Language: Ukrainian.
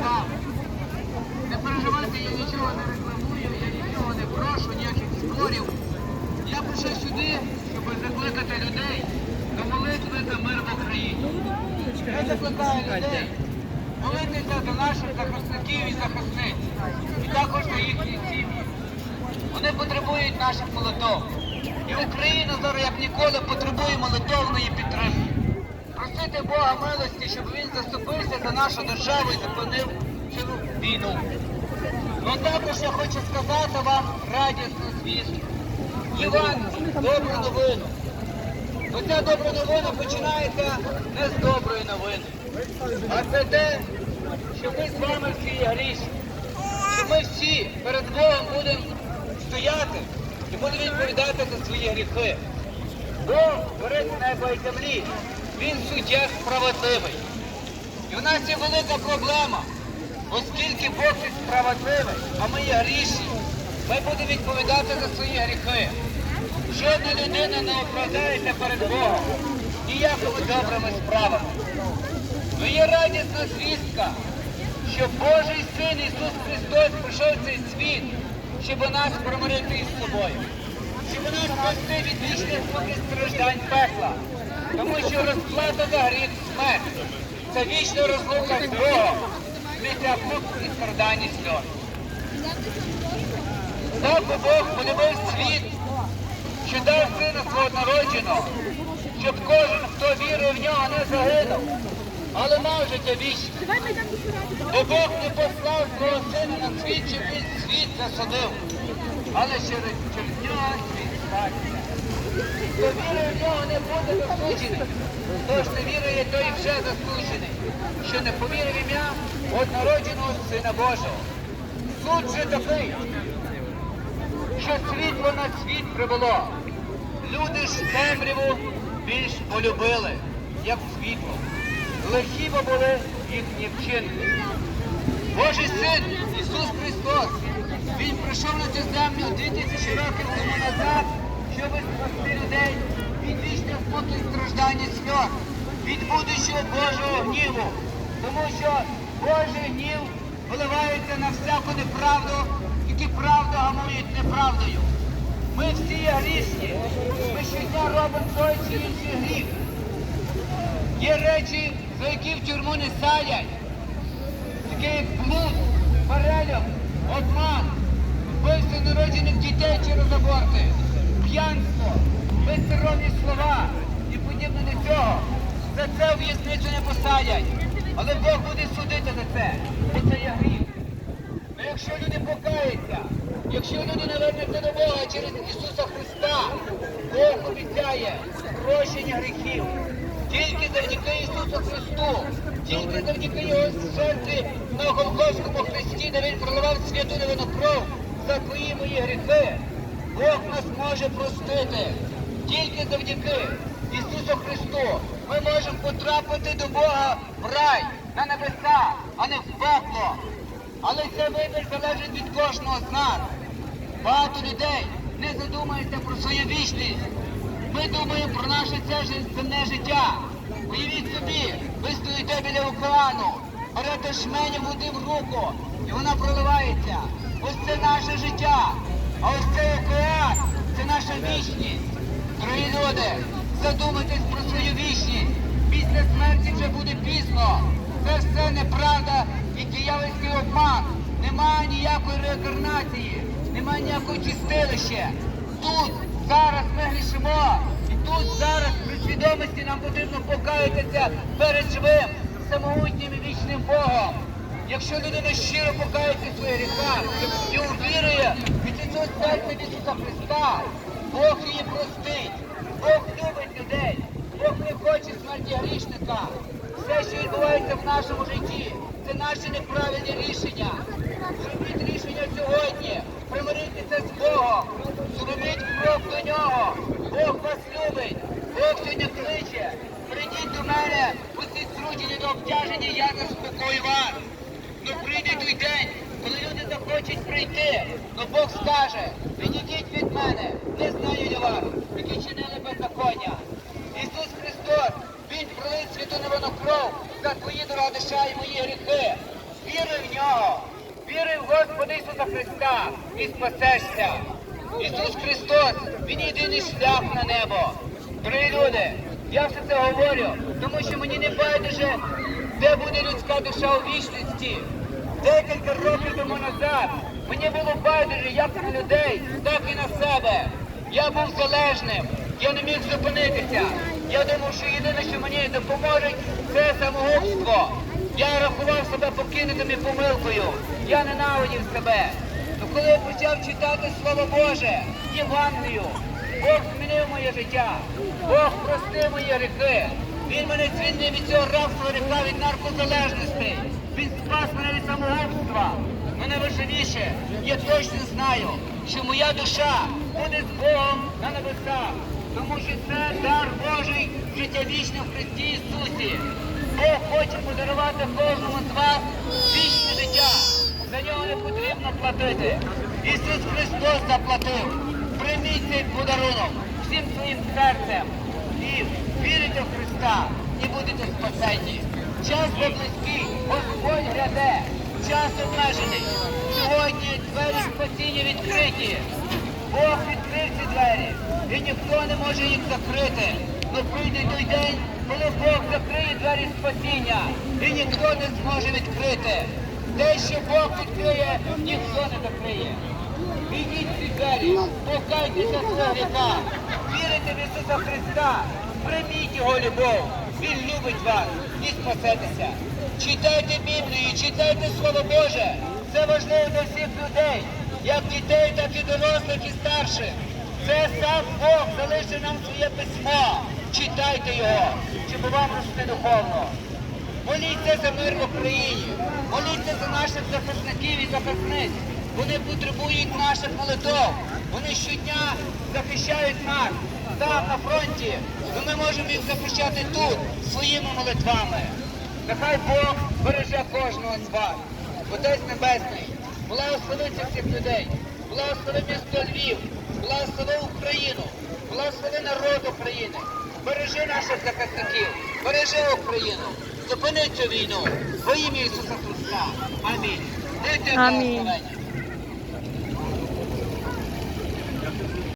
сказав. Не переживайте, я нічого не рекламую, я нічого не прошу, ніяких зборів. Я прийшов сюди, щоб закликати людей до молитви за мир в Україні. Я закликаю людей молитися за наших захисників і захисниць, і також за їхні сім'ї. Вони потребують наших молитов. І Україна зараз як ніколи потребує молитовної підтримки. Просити Бога милості, щоб він заступився за нашу державу і зупинив цю війну. Ну також я хочу сказати вам радісну звістку. Євангелію, добру новину. Оця добра новина починається не з доброї новини, а це те, що ми з вами всі є грішні. Що ми всі перед Богом будемо стояти і будемо відповідати за свої гріхи. Бог творить небо і землі. Він суддя справедливий. І в нас є велика проблема. Оскільки Бог є справедливий, а ми є грішні, ми будемо відповідати за свої гріхи. Жодна людина не оправдається перед Богом ніякими добрими справами. Ну є радісна звістка, що Божий Син Ісус Христос прийшов в цей світ, щоб нас примирити із собою, щоб нас спасти від вічних страждань пекла. Тому що розплата за гріх смерть. Це вічна розлука з Богом, після мук і страждань і сльоз. Так Бог полюбив світ, що дав сина свого народженого, щоб кожен, хто вірує в нього, не загинув, але мав життя вічне. Бо Бог не послав свого сина на світ, щоб він світ засудив, але через, через нього світ спасся. Хто вірує в нього, не буде засуджений. Хто ж не вірує, той вже засуджений. Що не повірив ім'я однородженого Сина Божого. Суд же такий, що світло на світ прибуло. Люди ж темряву більш полюбили, як світло. Лихі були їхні вчинки. Божий син Ісус Христос, Він прийшов на цю землю 2000 років тому назад, щоб спасти людей від вічних і страждань і сльоз, від будущого Божого гніву. Тому що Божий гнів виливається на всяку неправду, які правду гамують неправдою. Ми всі є грішні. Ми щодня робимо той чи інший гріх. Є речі, за які в тюрму не садять. Таке як блуд, перельот, обман, вбивство народжених дітей через аборти, п'янство, безсоромні слова і подібне до цього. За це в в'язницю не посадять. Але Бог буде судити за це. Бо це є гріх. Ну якщо люди покаються, якщо люди не вернуться до Бога через Ісуса Христа, Бог обіцяє прощення гріхів. Тільки завдяки Ісусу Христу, тільки завдяки Його серці на Голгофському Христі, де Він проливав святу невинну кров за твої мої гріхи, Бог нас може простити. Тільки завдяки Ісусу Христу ми можемо потрапити до Бога в рай, на небеса, а не в пекло. Але це вибір залежить від кожного з нас. Багато людей не задумується про свою вічність. Ми думаємо про наше це земне життя. Уявіть собі, ви стоїте біля океану, берете шменю води в руку, і вона проливається. Ось це наше життя. А ось цей океан це наша вічність. Дорогі люди, задумайтесь про свою вічність. Після смерті вже буде пізно. Це все неправда і диявольський обман. Немає ніякої реінкарнації, немає ніякого чистилища. Тут зараз ми грішимо. І тут зараз при свідомості нам потрібно покаятися перед живим, самогутнім і вічним Богом. Якщо людина щиро покається своїх гріхах і увірує серця в Ісуса Христа, Бог її простить, Бог любить людей, Бог не хоче смерті грішника. Все, що відбувається в нашому житті, це наші неправильні рішення. Зробіть рішення сьогодні, примиритися з Богом, зробіть крок до нього. Бог вас любить, Бог сьогодні кличе. Прийдіть до мене, усі зручені до обтяження, я заспокою вас. Ну прийде той день, коли люди захочуть прийти, ну Бог скаже, відійдіть від мене, не знаю я вас, які чинили беззаконня. Ісус Христос, Він пролив святу невинну кров за твої дорогоша і мої гріхи. Віруй в нього, віруй в Господа Ісуса Христа і спасешся. Ісус Христос, Він єдиний шлях на небо. Дорогі люди, я все це говорю, тому що мені не байдуже, де буде людська душа у вічності. Декілька років тому назад мені було байдуже як на людей, так і на себе. Я був залежним, я не міг зупинитися. Я думав, що єдине, що мені допоможе, це самогубство. Я рахував себе покинутим і помилкою. Я ненавидів себе. То коли я почав читати Слово Боже, Євангелію, Бог змінив моє життя, Бог простив мої гріхи. Він мене звільнив від цього рабства гріха, від наркозалежності. Він спас мене від самогубства. Ну найважливіше, я точно знаю, що моя душа буде з Богом на небесах, тому що це дар Божий життя вічне в Христі Ісусі. Бог хоче подарувати кожному з вас вічне життя. За нього не потрібно платити. Ісус Христос заплатив. Прийміть цей подарунок всім своїм серцем і вірите в Христа і будете спасені. Час близький, Господь гряде, час обмежений. Сьогодні двері спасіння відкриті. Бог відкрив ці двері, і ніхто не може їх закрити. Но прийде той день, коли Бог закриє двері спасіння, і ніхто не зможе відкрити. Те, що Бог відкриє, ніхто не закриє. Ідіть ці двері, покайтеся свого гріха, вірите в Ісуса Христа, прийміть Його любов, Він любить вас і спасетеся. Читайте Біблію, читайте Слово Боже. Це важливо для всіх людей, як дітей, так і дорослих і старших. Це сам Бог залишив нам своє письмо. Читайте його, щоб вам рости духовно. Моліться за мир в Україні, моліться за наших захисників і захисниць. Вони потребують наших молитов. Вони щодня захищають нас там на фронті. Ну ми можемо їх захищати тут своїми молитвами. Нехай Бог береже кожного з вас. Отець Небесний, благослови цих всіх людей, благослови місто Львів, благослови Україну, благослови народ України, бережи наших захисників, бережи Україну, зупини цю війну во ім'я Ісуса Христа. Амінь. Амінь.